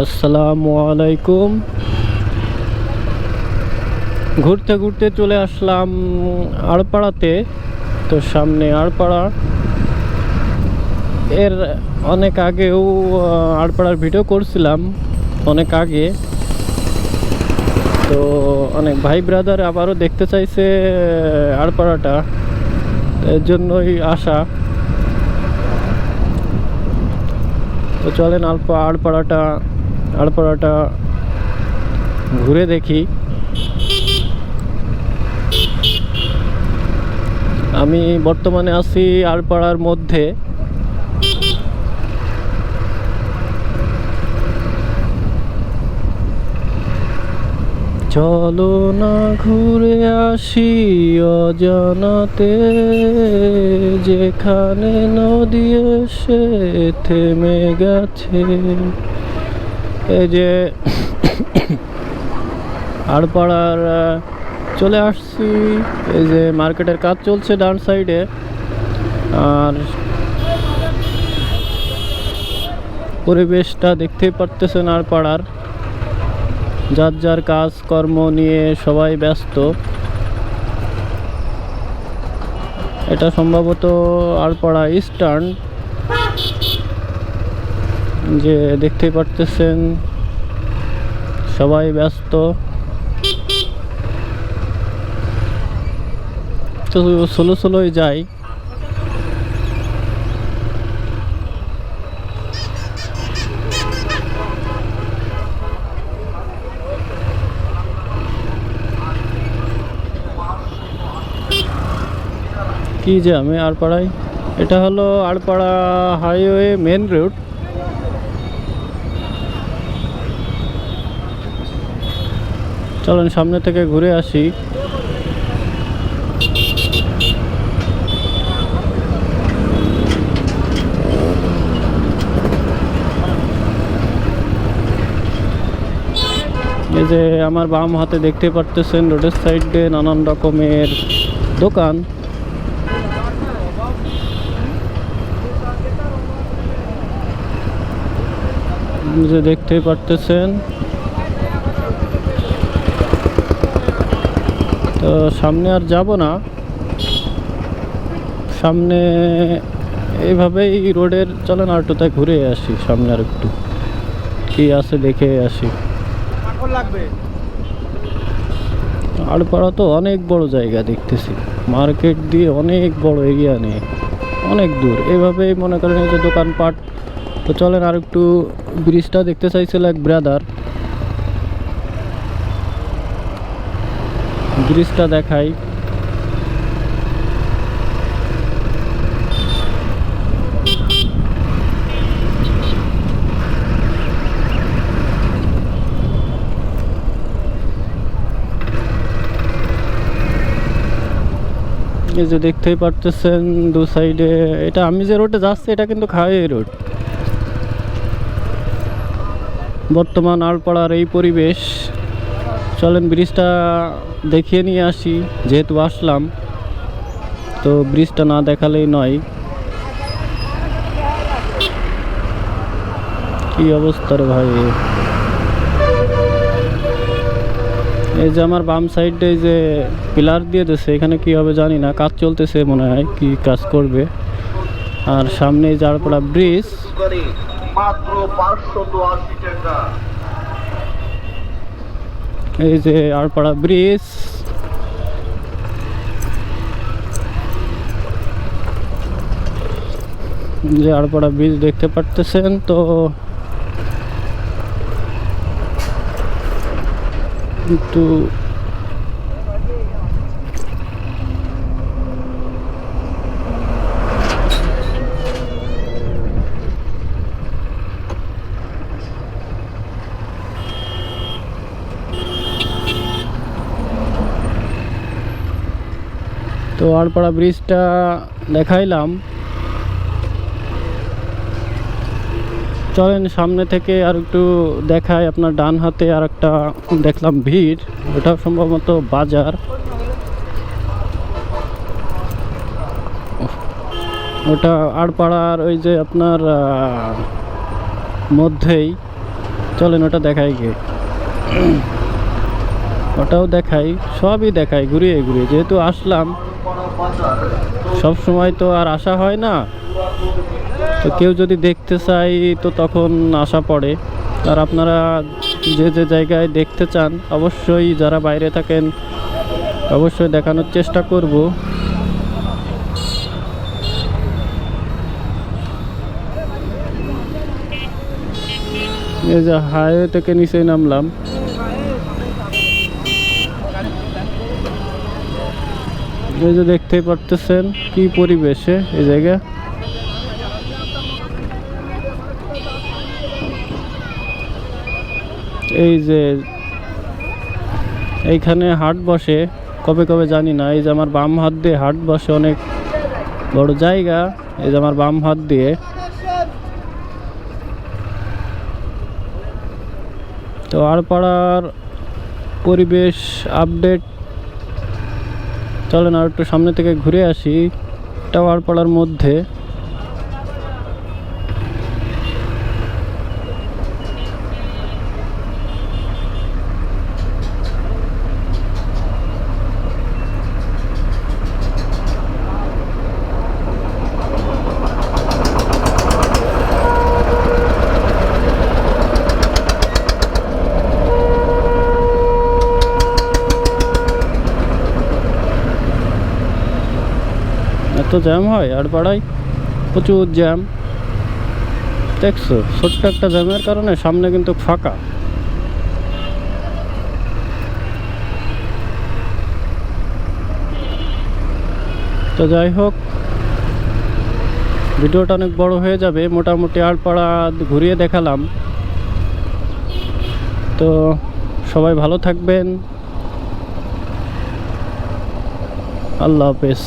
আসসালামু আলাইকুম। ঘুরতে ঘুরতে চলে আসলাম আড়পাড়াতে, তো সামনে আড়পাড়া। এর অনেক আগেও আড়পাড়ার ভিডিও করছিলাম, অনেক আগে। তো অনেক ভাই ব্রাদার আবারও দেখতে চাইছে আড়পাড়াটা। এর জন্যই আসা। তো চলেন আলপ আড়পাড়াটা আড়পাড়াটা ঘুরে দেখি। আমি বর্তমানে আছি আড়পাড়ার মধ্যে। চলো না ঘুরে আসি অজানাতে, যেখানে নদী এসে থেমে গেছে। এই যে আড়পাড়ার আহ, চলে আসছি। এই যে মার্কেটের কাজ চলছে ডান সাইডে। আর পরিবেশটা দেখতেই পারতেছেন আর পাড়ার যার যার কাজ কর্ম নিয়ে সবাই ব্যস্ত। এটা সম্ভবত আড়পাড়া ইস্টার্ন যে দেখতেই পারতেছেন, সবাই ব্যস্ত। তো ষোলো ষোলোই যাই। কি যে আমি আড়পাড়ায়? এটা হলো আড়পাড়া হাইওয়ে মেন রুট চলেন সামনে থেকে ঘুরে আসি। এই যে আমার বাম হাতে দেখতে পারতেছেন রোডের সাইডে নানান রকমের দোকান। যে দেখতেই পারতেছেন সামনে আর যাব না। সামনে এইভাবেই রোডের চলেন আর একটু ঘুরে আসি সামনে আর একটু। কি আছে দেখে আসি। আড়পাড়া তো অনেক বড় জায়গা দেখতেছি। মার্কেট দিয়ে অনেক বড় এরিয়া নিয়ে অনেক দূর। এভাবেই মনে করেন এই যে দোকানপাট তো চলেন আর একটু ব্রিজটা দেখতে চাইছিল এক ব্রাদার ব্রিজটা দেখাই। এই যে দেখতেই পারতেছেন দু সাইডে, এটা আমি যে রোডে যাচ্ছি, এটা কিন্তু খাওয়াই রোড বর্তমান আলপাড়ার এই পরিবেশ। চলেন, ব্রিজটা দেখিয়ে নিয়ে আসি, যেহেতু আসলাম। তো ব্রিজটা না দেখালেই নয়। কি অবস্থা রে ভাই? এই যে আমার বাম সাইডে যে পিলার দিয়ে দিয়েছে এখানে কি হবে জানি না, কাজ চলতেছে মনে হয়, কি কাজ করবে। আর সামনে এই জারপাড়া ব্রিজ। মাত্র পাঁচশত আশি টাকা। এই যে আরপাড়া ব্রিজ যে আরপাড়া ব্রিজ দেখতে পারতেছেন তো একটু তো আড়পাড়া ব্রিজটা দেখাইলাম। চলেন সামনে থেকে আর একটু দেখায় আপনার ডান হাতে আর একটা দেখলাম ভিড়। ওটা সম্ভবত বাজার। ওটা আড়পাড়ার ওই যে আপনার মধ্যেই। চলেন ওটা দেখাই গিয়ে। ওটাও দেখাই, সবই দেখাই, ঘুরিয়ে ঘুরিয়ে। যেহেতু আসলাম সব সময় তো আর আসা হয় না। তো কেউ যদি দেখতে চাই তো তখন আসা পড়ে। আর আপনারা যে যে জায়গায় দেখতে চান, অবশ্যই যারা বাইরে থাকেন, অবশ্যই দেখানোর চেষ্টা করব। এই যে হাইওয়ে থেকে নিচে নামলাম। এই যে দেখতেই পারতেছেন কি পরিবেশে এই জায়গা? এই যে এইখানে হাট বসে, কবে কবে জানি না, এই যে আমার বাম হাত দিয়ে হাট বসে অনেক বড় জায়গা, এই যে আমার বাম হাত দিয়ে। তো আর পাড়ার পরিবেশ আপডেট চলেন আর একটু সামনে থেকে ঘুরে আসি টাওয়ার পাড়ার মধ্যে। এত জ্যাম হয়? আর পাড়ায় প্রচুর জ্যাম। দেখছ, ছোট্ট একটা জ্যামের কারণে সামনে কিন্তু ফাঁকা। তো যাই হোক, ভিডিওটা অনেক বড় হয়ে যাবে। মোটামুটি আড়পাড়া ঘুরিয়ে দেখালাম। তো সবাই ভালো থাকবেন। আল্লাহ হাফেজ।